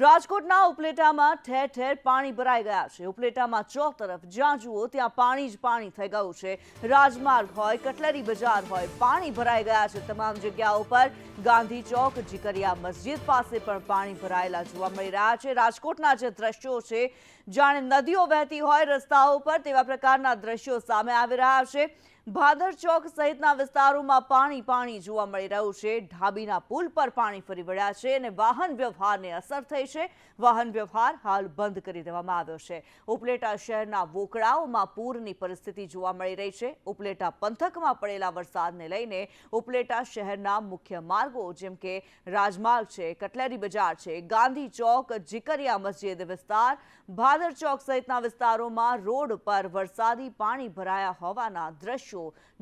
રાજકોટના ઉપલેટામાં ઠેર ઠેર પાણી ભરાઈ ગયા છે. ઉપલેટામાં ચોક તરફ જ્યાં જુઓ ત્યાં પાણી જ પાણી થઈ ગયું છે. રાજમાર્ગ હોય, કટલરી બજાર હોય, પાણી ભરાઈ ગયા છે તમામ જગ્યાઓ પર. ગાંધી ચોક, જીકરિયા મસ્જિદ પાસે પણ પાણી ભરાયેલા જોવા મળી રહ્યા છે. રાજકોટના જે દ્રશ્યો છે, જાણે નદીઓ વહેતી હોય રસ્તાઓ પર તેવા પ્રકારના દ્રશ્યો સામે આવી રહ્યા છે. ભાદર ચોક સહિતના વિસ્તારોમાં પાણી પાણી જોવા મળી રહ્યું છે. ઢાબીના પુલ પર પાણી ફરી વળ્યા છે અને વાહન વ્યવહારને અસર થઈ છે. વાહન વ્યવહાર હાલ બંધ કરી દેવામાં આવ્યો છે. ઉપલેટા શહેરના વોકળાઓમાં પૂરની પરિસ્થિતિ જોવા મળી રહી છે. ઉપલેટા પંથકમાં પડેલા વરસાદને લઈને ઉપલેટા શહેરના મુખ્ય માર્ગો જેમ કે રાજમાર્ગ છે, કટલેરી બજાર છે, ગાંધી ચોક, જીકરિયા મસ્જિદ વિસ્તાર, ભાદર ચોક સહિતના વિસ્તારોમાં રોડ પર વરસાદી પાણી ભરાયા હોવાના દ્રશ્યો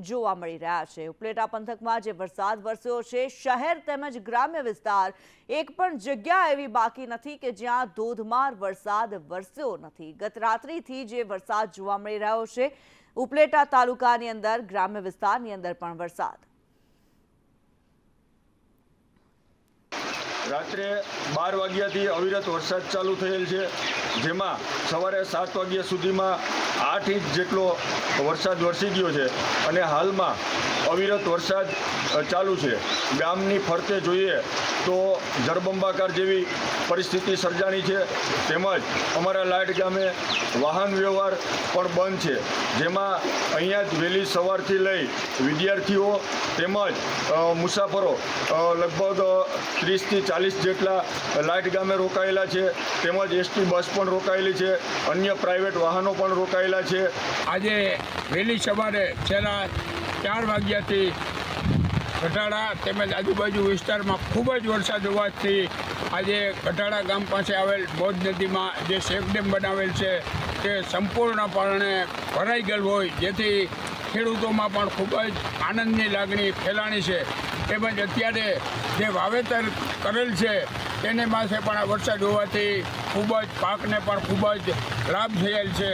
જોવા મળી રહ્યા છે. ઉપલેટા પંથકમાં જે વરસાદ વરસ્યો છે, શહેર તેમજ ગ્રામ્ય વિસ્તાર એક પણ જગ્યા એવી બાકી નથી કે જ્યાં ધોધમાર વરસાદ વરસ્યો નથી. ગત રાત્રિથી જે વરસાદ જોવા મળી રહ્યો છે, ઉપલેટા તાલુકાની અંદર, ગ્રામ્ય વિસ્તારની અંદર પણ વરસાદ. રાત્રે બાર વાગ્યાથી અવિરત વરસાદ ચાલુ થયેલ છે, જેમાં સવારે સાત વાગ્યા સુધીમાં આઠ ઇંચ જેટલો વરસાદ વરસી ગયો છે અને હાલમાં અવિરત વરસાદ ચાલુ છે. ગામની ફરતે જોઈએ તો જળબંબાકાર જેવી પરિસ્થિતિ સર્જાણી છે, તેમજ અમારા લાઇટ ગામે વાહન વ્યવહાર પણ બંધ છે, જેમાં અહીંયા જ વહેલી સવારથી લઈ વિદ્યાર્થીઓ તેમજ મુસાફરો લગભગ ત્રીસથી ચાલીસ જેટલા લાઇટ ગામે રોકાયેલા છે, તેમજ એસટી બસ પણ રોકાયેલી છે, અન્ય પ્રાઇવેટ વાહનો પણ રોકાયેલા છે. આજે વહેલી સવારે છેલ્લા ચાર વાગ્યાથી ગઢાડા તેમજ આજુબાજુ વિસ્તારમાં ખૂબ જ વરસાદ હોવાથી આજે ગઢાડા ગામ પાસે આવેલ બૌદ્ધ નદીમાં જે શેક ડેમ બનાવેલ છે તે સંપૂર્ણપણે ભરાઈ ગયેલ હોય, જેથી ખેડૂતોમાં પણ ખૂબ જ આનંદની લાગણી ફેલાણી છે. તેમજ અત્યારે જે વાવેતર કરેલ છે તેને પાસે પણ આ વરસાદ હોવાથી ખૂબ જ પાકને પણ ખૂબ જ લાભ થયેલ છે.